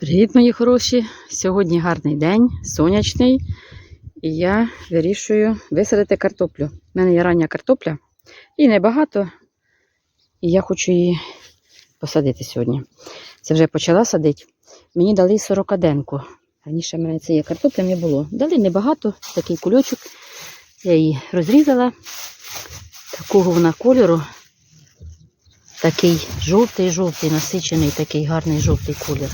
Привіт, мої хороші! Сьогодні гарний день, сонячний, і я вирішую висадити картоплю. У мене є рання картопля і небагато, і я хочу її посадити сьогодні. Це вже почала садити. Мені дали сорокаденку. Раніше в мене цієї картоплі не було. Дали небагато, такий кульочок. Я її розрізала. Такого вона кольору. Такий жовтий-жовтий, насичений, такий гарний жовтий колір.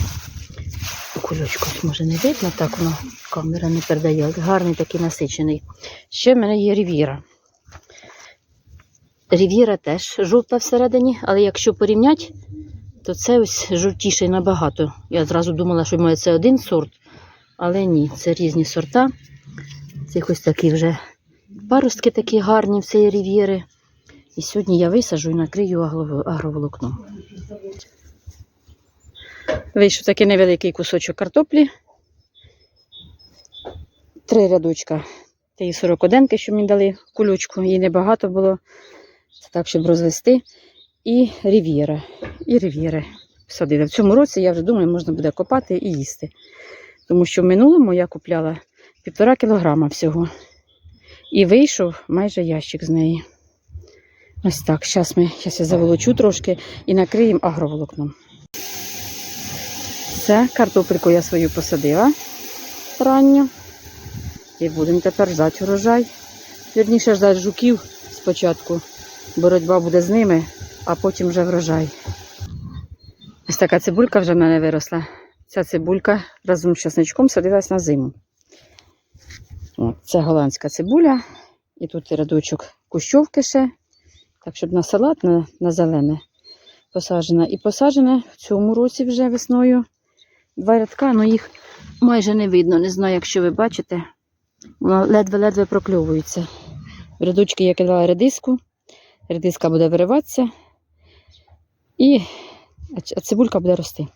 Кульочку може не видно, так воно камера не передає. Гарний такий насичений. Ще в мене є рівіра. Рівіра теж жовта всередині, але якщо порівняти, то це ось жовтіший набагато. Я зразу думала, що може це один сорт, але ні, це різні сорта. Це ось такі вже паростки такі гарні в цієї рів'єри. І сьогодні я висаджу і накрию агроволокном. Вийшов такий невеликий кусочок картоплі. Три рядочка тієї сорокоденки, що мені дали кулючку, її небагато було. Це так, щоб розвести. І рів'єра. І рів'єри всадили. В цьому році я вже думаю, можна буде копати і їсти. Тому що в минулому я купляла півтора кілограма всього. І вийшов майже ящик з неї. Ось так. Зараз я заволочу трошки і накриємо агроволокном. Все, картопельку я свою посадила ранню. І будемо тепер ждати урожай. Вірніше ждати жуків спочатку. Боротьба буде з ними, а потім вже врожай. Ось така цибулька вже в мене виросла. Ця цибулька разом з часничком садилась на зиму. Це голландська цибуля. І тут рядочок кущовки ще. Так, щоб на салат, на, на зелене посаджена. І посаджена в цьому році вже весною два рядка, але їх майже не видно. Не знаю, якщо ви бачите. Вона ледве-ледве прокльовується. В рядочки я кидала редиску. Редиска буде вириватися. І цибулька буде рости.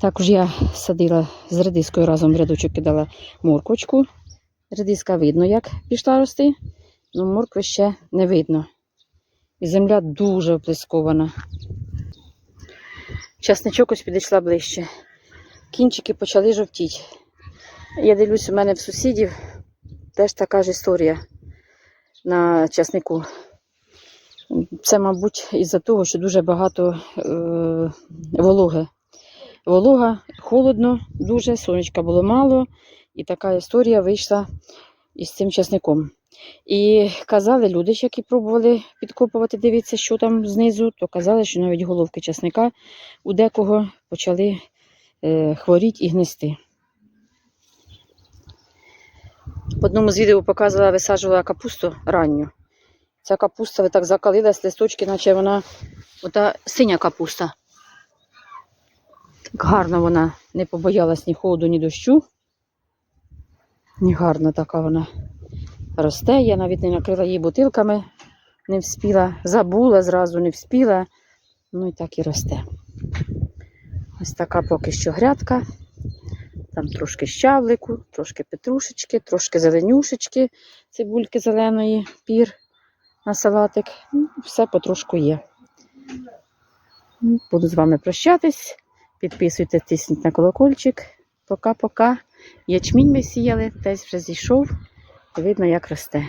Також я садила з редискою разом в рядочок кидала морквочку. Редиска видно, як пішла рости, але моркви ще не видно. І земля дуже оплескована. Часничок ось підійшла ближче. Кінчики почали жовтіти. Я дивлюсь, у мене в сусідів теж така ж історія на часнику. Це, мабуть, із-за того, що дуже багато е, вологи. Волога, холодно, дуже, сонечка було мало, і така історія вийшла із цим часником. І казали люди, які пробували підкопувати, дивитися, що там знизу, то казали, що навіть головки часника у декого почали е, хворіти і гнисти. В одному з відео показувала, висаджувала капусту ранню. Ця капуста ви так закалилась, листочки, наче вона ота синя капуста. Так гарно вона не побоялась ні холоду, ні дощу. Ні гарна така вона росте. Я навіть не накрила її бутилками, не вспіла, забула зразу, не вспіла. Ну і так і росте. Ось така поки що грядка. Там трошки щавлику, трошки петрушечки, трошки зеленюшечки, цибульки зеленої, пір на салатик. Ну, Все потрошку є. Ну, Буду з вами прощатись. Підписуйтесь, тисніть на колокольчик. Пока-пока. Ячмінь ми сіяли, десь вже зійшов. Видно, як росте.